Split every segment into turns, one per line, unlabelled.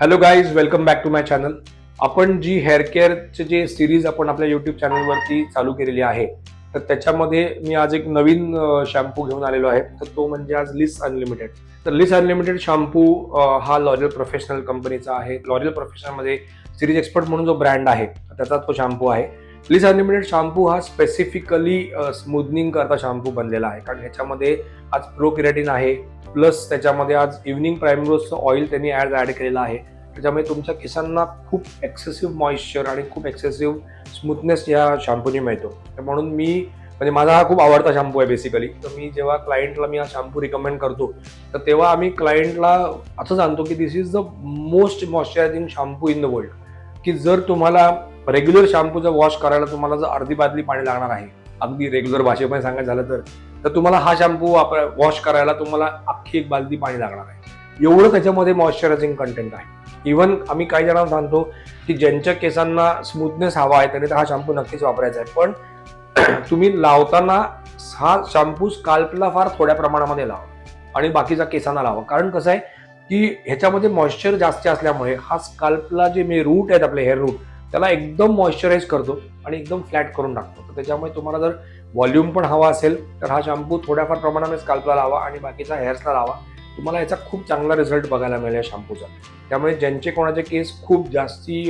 Hello guys welcome back to my channel आपण जी hair केअरचे जे सिरीज आपण आपल्या युट्यूब चॅनलवरती चालू केलेली आहे तर त्याच्यामध्ये मी आज एक नवीन शॅम्पू घेऊन आलेलो आहे. तर तो म्हणजे आज लिस अनलिमिटेड तर लिस अनलिमिटेड शॅम्पू हा लॉरियल प्रोफेशनल कंपनीचा आहे. लॉरियल प्रोफेशनलमध्ये सिरीज एक्सपर्ट म्हणून जो ब्रँड आहे त्याचा तो शॅम्पू आहे. प्लीज अनलिमिटेड शॅम्पू हा स्पेसिफिकली स्मूदनिंग uh, करता शॅम्पू बनलेला आहे. कारण ह्याच्यामध्ये आज प्रो किरेटिन आहे. प्लस त्याच्यामध्ये आज इव्हनिंग प्रायमरोजचं ऑइल त्यांनी ॲड ॲड केलेलं आहे. त्याच्यामुळे तुमच्या केसांना खूप एक्सेसिव्ह मॉइश्चर आणि खूप एक्सेसिव्ह स्मूथनेस या शॅम्पूने मिळतो. तर म्हणून मी म्हणजे माझा हा खूप आवडता शॅम्पू आहे बेसिकली तर मी जेव्हा क्लायंटला मी हा शॅम्पू रिकमेंड करतो तर तेव्हा आम्ही क्लायंटला असं सांगतो की this is the most moisturising shampoo in the world की जर तुम्हाला रेग्युलर शॅम्पूचं वॉश करायला तुम्हाला जर अर्धी बादली पाणी लागणार आहे अगदी रेग्युलर भाषेमध्ये सांगायचं झालं तर तर तुम्हाला हा शॅम्पू वापर वॉश करायला तुम्हाला अख्खी एक बालदी पाणी लागणार आहे. एवढं त्याच्यामध्ये मॉइश्चरायझिंग कंटेंट आहे. इवन आम्ही काही जणांना सांगतो की ज्यांच्या केसांना स्मूथनेस हवा आहे त्यांनी तर हा शॅम्पू नक्कीच वापरायचा आहे. पण तुम्ही लावताना हा शॅम्पू स्काल्पला फार थोड्या प्रमाणामध्ये लावा आणि बाकीचा केसांना लावा. कारण कसं आहे की ह्याच्यामध्ये मॉइश्चर जास्त असल्यामुळे हा स्काल्पला जे मे रूट आहेत आपले हेअर रूट त्याला एकदम मॉइश्चराईज करतो आणि एकदम फ्लॅट करून टाकतो. तर त्याच्यामुळे तुम्हाला जर व्हॉल्यूम पण हवा असेल तर हा शॅम्पू थोड्याफार प्रमाणामध्ये स्काल्पला लावा आणि बाकीचा हेअर्सला लावा. तुम्हाला याचा खूप चांगला रिझल्ट बघायला मिळेल या शॅम्पूचा त्यामुळे ज्यांचे कोणाचे केस खूप जास्ती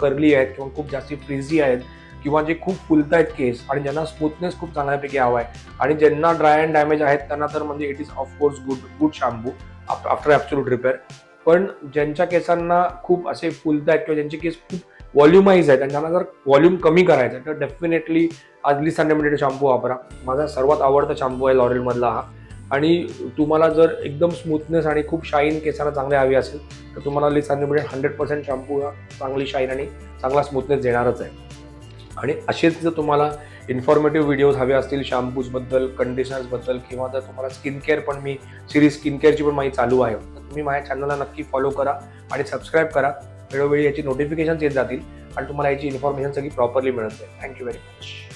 करली आहेत किंवा खूप जास्ती फ्रिझी आहेत किंवा जे खूप फुलत आहेत केस आणि ज्यांना स्मूथनेस खूप चांगल्यापैकी हवा आहे आणि ज्यांना ड्राय अँड डॅमेज आहेत त्यांना तर म्हणजे it is of course good good shampoo after absolute repair पण ज्यांच्या केसांना खूप असे फुलत आहेत किंवा ज्यांचे केस खूप व्हॉल्युमाइज आहेत आणि त्यांना जर व्हॉल्यूम कमी करायचं आहे तर डेफिनेटली आजली अनलिमिटेड शॅम्पू वापरा. माझा सर्वात आवडता शॅम्पू आहे लॉरेलमधला हा. आणि तुम्हाला जर एकदम स्मूथनेस आणि खूप शाईन केसांना चांगले हवी असेल तर तुम्हाला Liss unlimited hundred percent shampoo हा चांगली शाईन आणि चांगला स्मूथनेस देणारच आहे. आणि असेच जर तुम्हाला इन्फॉर्मेटिव्ह व्हिडिओज हवे असतील शॅम्पूजबद्दल कंडिशनर्सबद्दल किंवा जर तुम्हाला स्किन केअर पण मी सिरीज स्किन केअरची पण माहिती चालू आहे तर तुम्ही माझ्या चॅनलला नक्की फॉलो करा आणि सबस्क्राईब करा. वेळोवेळी याची नोटिफिकेशन्स येत जातील आणि तुम्हाला याची इन्फॉर्मेशन सगळी प्रॉपरली मिळत जाईल. Thank you very much